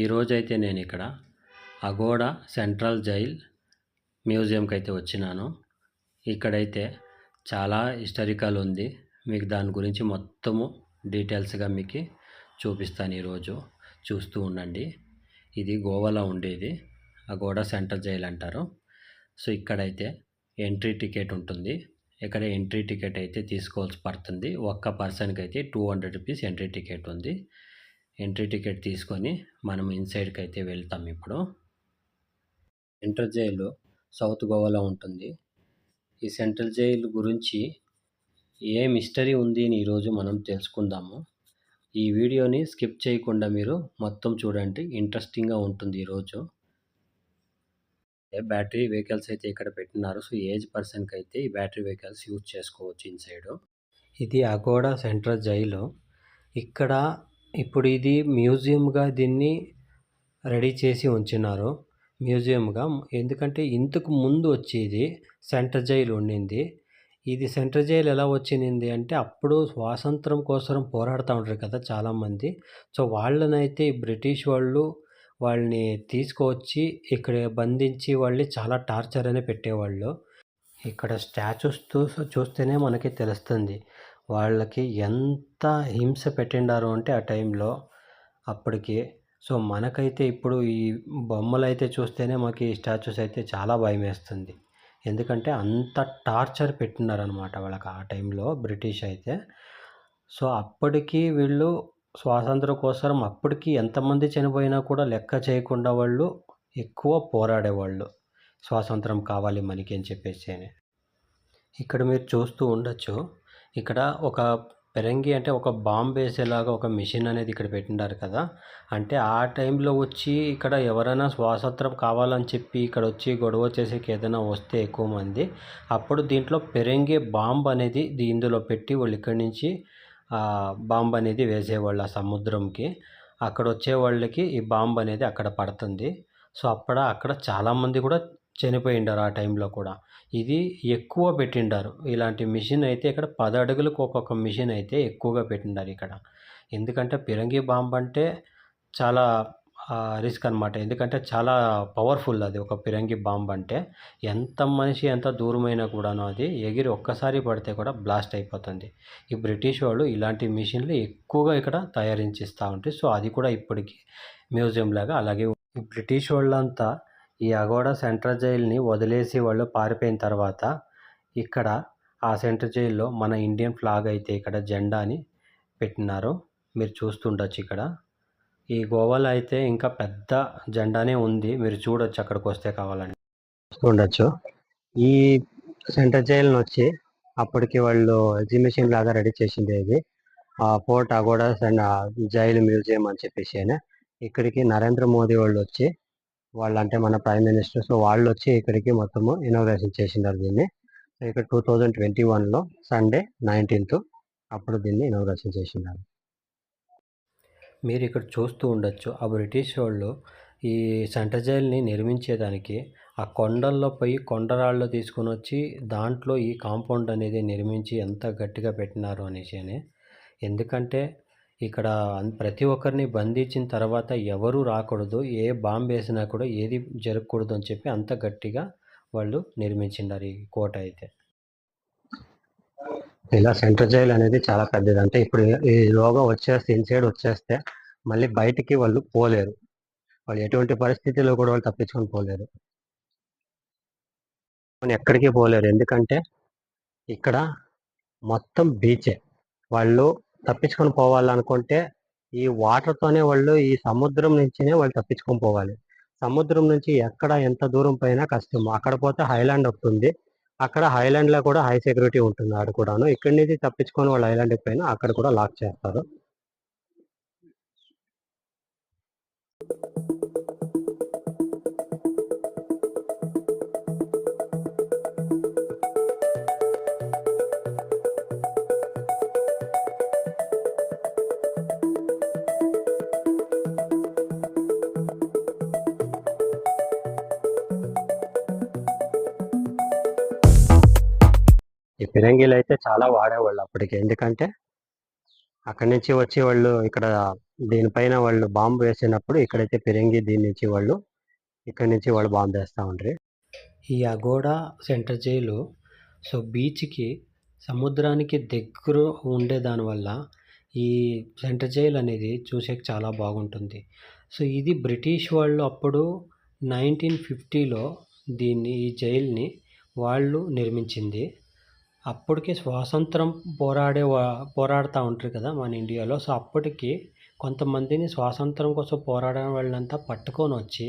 ఈరోజైతే నేను ఇక్కడ అగోడా సెంట్రల్ జైల్ మ్యూజియంకి అయితే వచ్చినాను. ఇక్కడైతే చాలా హిస్టరికల్ ఉంది. మీకు దాని గురించి మొత్తము డీటెయిల్స్గా మీకు చూపిస్తాను ఈరోజు చూస్తూ ఉండండి. ఇది గోవాలో ఉండేది. అగోడా సెంట్రల్ జైల్ అంటారు. సో ఇక్కడైతే ఎంట్రీ టికెట్ ఉంటుంది. ఇక్కడ ఎంట్రీ టికెట్ అయితే తీసుకోవాల్సి పడుతుంది. ఒక్క పర్సన్కి అయితే two hundred rupees entry ticket ఉంది. ఎంట్రీ టికెట్ తీసుకొని మనం ఇన్సైడ్కి అయితే వెళ్తాం ఇప్పుడు. సెంట్రల్ జైలు సౌత్ గోవాలో ఉంటుంది. ఈ సెంట్రల్ జైలు గురించి ఏ మిస్టరీ ఉంది అని ఈరోజు మనం తెలుసుకుందాము. ఈ వీడియోని స్కిప్ చేయకుండా మీరు మొత్తం చూడండి. ఇంట్రెస్టింగ్గా ఉంటుంది ఈరోజు. బ్యాటరీ వెహికల్స్ అయితే ఇక్కడ పెట్టినారు. సో ఏజ్ పర్సన్కి అయితే ఈ బ్యాటరీ వెహికల్స్ యూజ్ చేసుకోవచ్చు ఇన్సైడ్ ఇది అగోడా సెంట్రల్ జైలు. ఇక్కడ ఇప్పుడు ఇది మ్యూజియంగా దీన్ని రెడీ చేసి ఉంచినారు. మ్యూజియంగా. ఎందుకంటే ఇంతకు ముందు వచ్చేది సెంటర్ జైలు ఉండింది. ఇది సెంటర్ జైలు ఎలా వచ్చింది అంటే అప్పుడు స్వాతంత్రం కోసం పోరాడుతూ ఉంటారు కదా చాలామంది. సో వాళ్ళనైతే బ్రిటిష్ వాళ్ళు వాళ్ళని తీసుకువచ్చి ఇక్కడ బంధించి వాళ్ళని చాలా టార్చర్ అనే పెట్టేవాళ్ళు. ఇక్కడ స్టాచ్యూస్ చూస్తేనే మనకి తెలుస్తుంది. వాళ్ళకి ఎంత హింస పెట్టిండారు అంటే ఆ టైంలో అప్పటికి. సో మనకైతే ఇప్పుడు ఈ బొమ్మలు అయితే చూస్తేనే మాకు ఈ స్టాచ్యూస్ అయితే చాలా భయం వేస్తుంది ఎందుకంటే అంత టార్చర్ పెట్టినారనమాట వాళ్ళకి ఆ టైంలో బ్రిటిష్ అయితే. సో అప్పటికి వీళ్ళు స్వాతంత్రం కోసం అప్పటికి ఎంతమంది చనిపోయినా కూడా లెక్క చేయకుండా వాళ్ళు ఎక్కువ పోరాడేవాళ్ళు. స్వాతంత్రం కావాలి మనకి అని చెప్పేసి ఇక్కడ మీరు చూస్తూ ఉండొచ్చు. ఇక్కడ ఒక పెరంగి అంటే ఒక బాంబ్ వేసేలాగా ఒక మిషన్ అనేది ఇక్కడ పెట్టినారు కదా. అంటే ఆ టైంలో వచ్చి ఇక్కడ ఎవరైనా స్వాతంత్రం కావాలని చెప్పి ఇక్కడ వచ్చి గొడవ చేసేకి ఏదైనా వస్తే ఎక్కువ మంది. అప్పుడు దీంట్లో పెరంగి బాంబ్ అనేది ఇందులో పెట్టి వాళ్ళు ఇక్కడి నుంచి బాంబ్ అనేది వేసేవాళ్ళు ఆ సముద్రంకి. అక్కడ వచ్చే వాళ్ళకి ఈ బాంబ్ అనేది అక్కడ పడుతుంది. సో అప్పుడు అక్కడ చాలామంది కూడా చనిపోయిండారు ఆ టైంలో కూడా. ఇది ఎక్కువ పెట్టిండారు. ఇలాంటి మిషన్ అయితే ఇక్కడ పది అడుగులకు ఒక్కొక్క మిషన్ అయితే ఎక్కువగా పెట్టిండారు ఇక్కడ. ఎందుకంటే పిరంగి బాంబు అంటే చాలా రిస్క్ అనమాట ఎందుకంటే చాలా పవర్ఫుల్ అది ఒక పిరంగి బాంబు అంటే. ఎంత మనిషి ఎంత దూరమైనా కూడాను అది ఎగిరి ఒక్కసారి పడితే కూడా బ్లాస్ట్ అయిపోతుంది. ఈ బ్రిటిష్ వాళ్ళు ఇలాంటి మిషన్లు ఎక్కువగా ఇక్కడ తయారించిస్తూ ఉంటాయి సో అది కూడా ఇప్పటికీ మ్యూజియం లాగా అలాగే బ్రిటిష్ వాళ్ళంతా ఈ అగోడ సెంట్రల్ జైల్ని వదిలేసి వాళ్ళు పారిపోయిన తర్వాత ఇక్కడ ఆ సెంట్రల్ జైల్లో మన ఇండియన్ ఫ్లాగ్ అయితే ఇక్కడ జెండాని పెట్టినారు. మీరు చూస్తుండొచ్చు ఇక్కడ. ఈ గోవాలో అయితే ఇంకా పెద్ద జెండానే ఉంది. మీరు చూడొచ్చు అక్కడికి వస్తే కావాలని. చూడొచ్చు ఈ సెంట్రల్ జైల్ని వచ్చి అప్పటికి వాళ్ళు ఎగ్జిబిషన్ లాగా రెడీ చేసింది ఇది. ఆ ఫోర్ట్ అండ్ జైలు మ్యూజియం అని చెప్పేసి ఇక్కడికి నరేంద్ర మోదీ వాళ్ళు వచ్చి వాళ్ళు అంటే మన ప్రైమ్ మినిస్టర్. సో వాళ్ళు వచ్చి ఇక్కడికి మొత్తము ఇనాగ్రేషన్ చేసినారు దీన్ని. ఇక్కడ టూ థౌజండ్ ట్వంటీ వన్లో సండే నైన్టీన్త్ అప్పుడు దీన్ని ఇనాగ్రేషన్ చేసినారు మీరు ఇక్కడ చూస్తూ ఉండొచ్చు. ఆ బ్రిటిష్ వాళ్ళు ఈ సెంట్రల్ జైల్ని నిర్మించేదానికి ఆ కొండల్లో పోయి కొండరాళ్ళు తీసుకొని వచ్చి దాంట్లో ఈ కాంపౌండ్ అనేది నిర్మించి ఎంత గట్టిగా పెట్టినారు అనేసి అని ఎందుకంటే ఇక్కడ ప్రతి ఒక్కరిని బంధించిన తర్వాత ఎవరు రాకూడదు ఏ బాంబు వేసినా కూడా ఏది జరగకూడదు అని చెప్పి అంత గట్టిగా వాళ్ళు నిర్మించిండారు ఈ కోట అయితే. ఇలా సెంట్రల్ జైల్ అనేది చాలా పెద్దది. అంటే ఇప్పుడు ఈ లోగా వచ్చేస్తే ఇన్సైడ్ వచ్చేస్తే మళ్ళీ బయటికి వాళ్ళు పోలేరు. వాళ్ళు ఎటువంటి పరిస్థితిలో కూడా వాళ్ళు తప్పించుకొని పోలేరు. ఎక్కడికి పోలేరు. ఎందుకంటే ఇక్కడ మొత్తం బీచే. వాళ్ళు తప్పించుకొని పోవాలనుకుంటే ఈ వాటర్తోనే వాళ్ళు ఈ సముద్రం నుంచినే వాళ్ళు తప్పించుకొని పోవాలి. సముద్రం నుంచి ఎక్కడ ఎంత దూరం పైన కష్టం. అక్కడ పోతే హైలాండ్ వస్తుంది. అక్కడ హైలాండ్లో కూడా హై సెక్యూరిటీ ఉంటుంది ఆడ కూడాను. ఇక్కడి నుంచి తప్పించుకొని వాళ్ళు హైలాండ్ పైన అక్కడ కూడా లాక్ చేస్తారు. ఫిరంగీలు అయితే చాలా వాడేవాళ్ళు అప్పటికి. ఎందుకంటే అక్కడి నుంచి వచ్చి వాళ్ళు ఇక్కడ దీనిపైన వాళ్ళు బాంబు వేసినప్పుడు ఇక్కడైతే ఫిరంగి దీని నుంచి వాళ్ళు ఇక్కడి నుంచి వాళ్ళు బాంబు వేస్తూ ఉంటారు ఈ అగోడా సెంటర్ జైలు సో బీచ్కి సముద్రానికి దగ్గర ఉండే దానివల్ల ఈ సెంటర్ జైలు అనేది చూసేకి చాలా బాగుంటుంది. సో ఇది బ్రిటిష్ వాళ్ళు అప్పుడు నైన్టీన్ ఫిఫ్టీలో దీన్ని ఈ జైల్ని వాళ్ళు నిర్మించింది. అప్పటికి స్వాతంత్రం పోరాడే పోరాడుతూ ఉంటారు కదా మన ఇండియాలో. సో అప్పటికి కొంతమందిని స్వాతంత్రం కోసం పోరాడే వాళ్ళంతా పట్టుకొని వచ్చి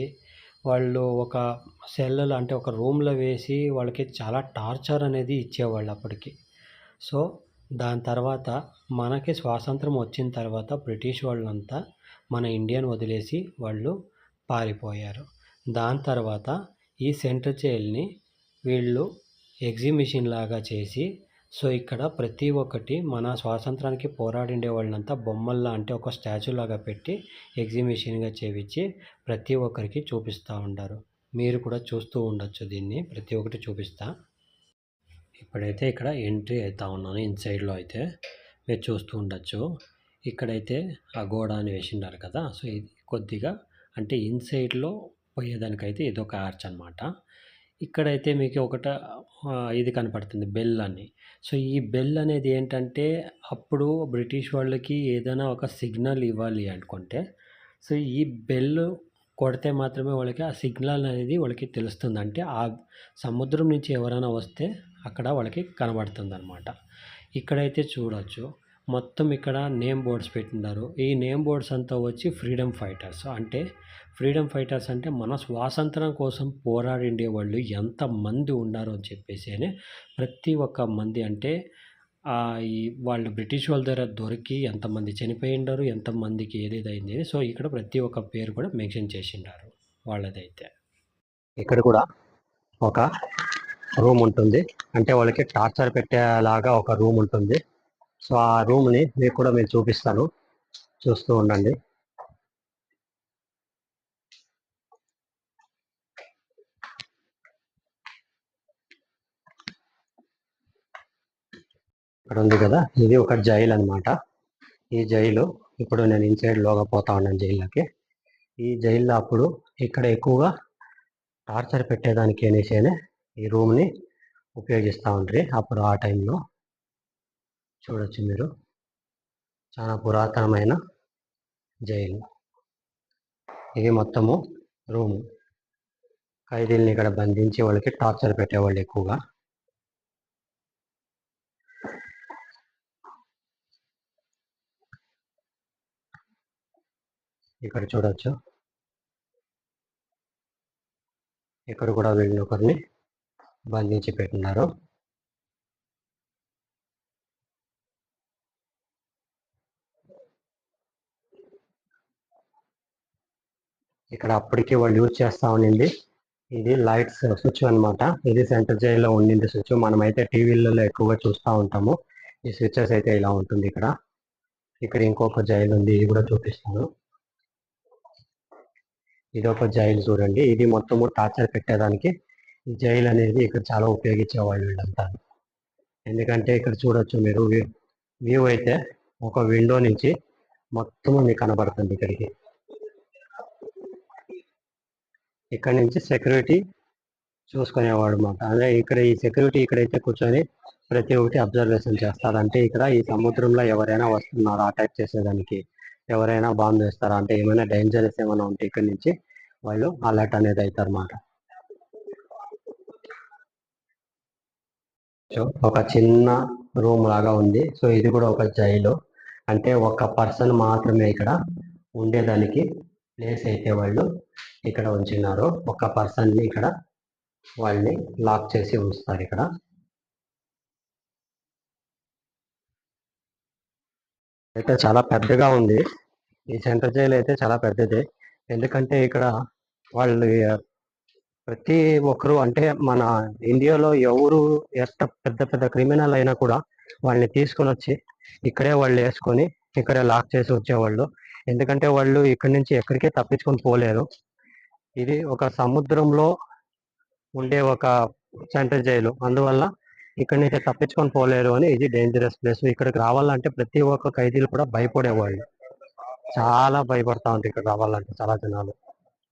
వాళ్ళు ఒక సెల్లలో అంటే ఒక రూమ్లో వేసి వాళ్ళకి చాలా టార్చర్ అనేది ఇచ్చేవాళ్ళు అప్పటికి. సో దాని తర్వాత మనకి స్వాతంత్రం వచ్చిన తర్వాత బ్రిటిష్ వాళ్ళంతా మన ఇండియాని వదిలేసి వాళ్ళు పారిపోయారు. దాని తర్వాత ఈ సెంట్రల్ జైల్ని వీళ్ళు ఎగ్జిబిషన్ లాగా చేసి సో ఇక్కడ ప్రతి ఒక్కటి మన స్వాతంత్రానికి పోరాడిండే వాళ్ళంతా బొమ్మల్లా అంటే ఒక స్టాచ్యూ లాగా పెట్టి ఎగ్జిబిషన్గా చేపించి ప్రతి ఒక్కరికి చూపిస్తూ ఉంటారు మీరు కూడా చూస్తూ ఉండొచ్చు దీన్ని. ప్రతి ఒక్కటి చూపిస్తా. ఇప్పుడైతే ఇక్కడ ఎంట్రీ అవుతా ఉన్నాను ఇన్సైడ్లో అయితే. మీరు చూస్తూ ఉండొచ్చు. ఇక్కడైతే ఆ గోడ అని వేసిండారు కదా. సో ఇది కొద్దిగా అంటే ఇన్సైడ్లో పోయేదానికైతే ఇది ఒక ఆర్చ్ అనమాట ఇక్కడైతే మీకు ఒకట ఇది కనపడుతుంది బెల్ అని. సో ఈ బెల్ అనేది ఏంటంటే అప్పుడు బ్రిటిష్ వాళ్ళకి ఏదైనా ఒక సిగ్నల్ ఇవ్వాలి అనుకుంటే సో ఈ బెల్ కొడితే మాత్రమే వాళ్ళకి ఆ సిగ్నల్ అనేది వాళ్ళకి తెలుస్తుంది. అంటే ఆ సముద్రం నుంచి ఎవరైనా వస్తే అక్కడ వాళ్ళకి కనబడుతుంది అనమాట ఇక్కడైతే చూడవచ్చు మొత్తం ఇక్కడ నేమ్ బోర్డ్స్ పెట్టినారు ఈ నేమ్ బోర్డ్స్ అంతా వచ్చి ఫ్రీడమ్ ఫైటర్స్. అంటే ఫ్రీడమ్ ఫైటర్స్ అంటే మన స్వాతంత్రం కోసం పోరాడిండే వాళ్ళు ఎంతమంది ఉన్నారు అని చెప్పేసి అని ప్రతి ఒక్క మంది అంటే ఈ వాళ్ళు బ్రిటిష్ వాళ్ళ దగ్గర దొరికి ఎంతమంది చనిపోయిండారు ఎంతమందికి ఏదేదైంది అయింది సో ఇక్కడ ప్రతి ఒక్క పేరు కూడా మెన్షన్ చేసిండారు వాళ్ళదైతే. ఇక్కడ కూడా ఒక రూమ్ ఉంటుంది. అంటే వాళ్ళకి టార్చర్ పెట్టేలాగా ఒక రూమ్ ఉంటుంది. సో ఆ రూమ్ని మీకు కూడా నేను చూపిస్తాను. చూస్తూ ఉండండి. ఇక్కడ ఉంది కదా? ఇది ఒక జైలు అనమాట ఈ జైలు ఇప్పుడు నేను ఇన్సైడ్ లోగా పోతా ఉన్నాను జైల్లోకి. ఈ జైల్లో అప్పుడు ఇక్కడ ఎక్కువగా టార్చర్ పెట్టేదానికి అనేసి ఈ రూమ్ని ఉపయోగిస్తూ ఉంటారు అప్పుడు ఆ టైంలో. చూడొచ్చు మీరు. చాలా పురాతనమైన జైలు. ఇది మొత్తము రూము. ఖైదీల్ని ఇక్కడ బంధించి వాళ్ళకి టార్చర్ పెట్టేవాళ్ళు ఎక్కువగా. ఇక్కడ చూడొచ్చు. ఇక్కడ కూడా వీళ్ళని ఒకరిని బంధించి పెట్టినారు. ఇక్కడ అప్పటికి వాళ్ళు యూజ్ చేస్తా ఉండింది. ఇది లైట్స్ స్విచ్ అనమాట ఇది సెంటర్ జైల్లో ఉండింది స్విచ్. మనమైతే టీవీలలో ఎక్కువగా చూస్తూ ఉంటాము. ఈ స్విచ్చెస్ అయితే ఇలా ఉంటుంది ఇక్కడ. ఇక్కడ ఇంకొక జైలు ఉంది. ఇది కూడా చూపిస్తాను. ఇది ఒక జైలు చూడండి. ఇది మొత్తము టార్చర్ పెట్టేదానికి ఈ జైలు అనేది ఇక్కడ చాలా ఉపయోగించేవాళ్ళు వీళ్ళంతా. ఎందుకంటే ఇక్కడ చూడొచ్చు మీరు. వ్యూ అయితే ఒక విండో నుంచి మొత్తము మీకు కనబడుతుంది ఇక్కడికి. ఇక్కడ నుంచి సెక్యూరిటీ చూసుకునేవాడు అనమాట అదే ఇక్కడ ఈ సెక్యూరిటీ ఇక్కడైతే కూర్చొని ప్రతి ఒక్కటి అబ్జర్వేషన్ చేస్తారు. అంటే ఇక్కడ ఈ సముద్రంలో ఎవరైనా వస్తున్నారు? ఆ టైప్ చేసేదానికి ఎవరైనా బాంబు వేస్తారా? అంటే ఏమైనా డేంజరస్ ఏమైనా ఉంటే ఇక్కడ నుంచి వాళ్ళు అలర్ట్ అనేది అవుతారు అన్నమాట. ఒక చిన్న రూమ్ లాగా ఉంది. సో ఇది కూడా ఒక జైలు అంటే ఒక పర్సన్ మాత్రమే ఇక్కడ ఉండేదానికి ప్లేస్ అయితే వాళ్ళు ఇక్కడ ఉంచినారు. ఒక పర్సన్ని ఇక్కడ వాళ్ళని లాక్ చేసి ఉంచుతారు ఇక్కడ. అయితే చాలా పెద్దగా ఉంది. ఈ సెంటర్ జైలు అయితే చాలా పెద్దది. ఎందుకంటే ఇక్కడ వాళ్ళు ప్రతి ఒక్కరు అంటే మన ఇండియాలో ఎవరు ఎంత పెద్ద పెద్ద క్రిమినల్ అయినా కూడా వాళ్ళని తీసుకొని వచ్చి ఇక్కడే వాళ్ళు వేసుకొని ఇక్కడే లాక్ చేసి వచ్చేవాళ్ళు. ఎందుకంటే వాళ్ళు ఇక్కడి నుంచి ఎక్కడికే తప్పించుకొని పోలేరు. ఇది ఒక సముద్రంలో ఉండే ఒక సెంటర్ జైలు. అందువల్ల ఇక్కడ నుంచి తప్పించుకొని పోలేరు అని ఇది డేంజరస్ ప్లేస్ ఇక్కడికి రావాలంటే ప్రతి ఒక్క ఖైదీలు కూడా భయపడేవాళ్ళు. చాలా భయపడతా ఉంటారు ఇక్కడ రావాలంటే చాలా జనాలు.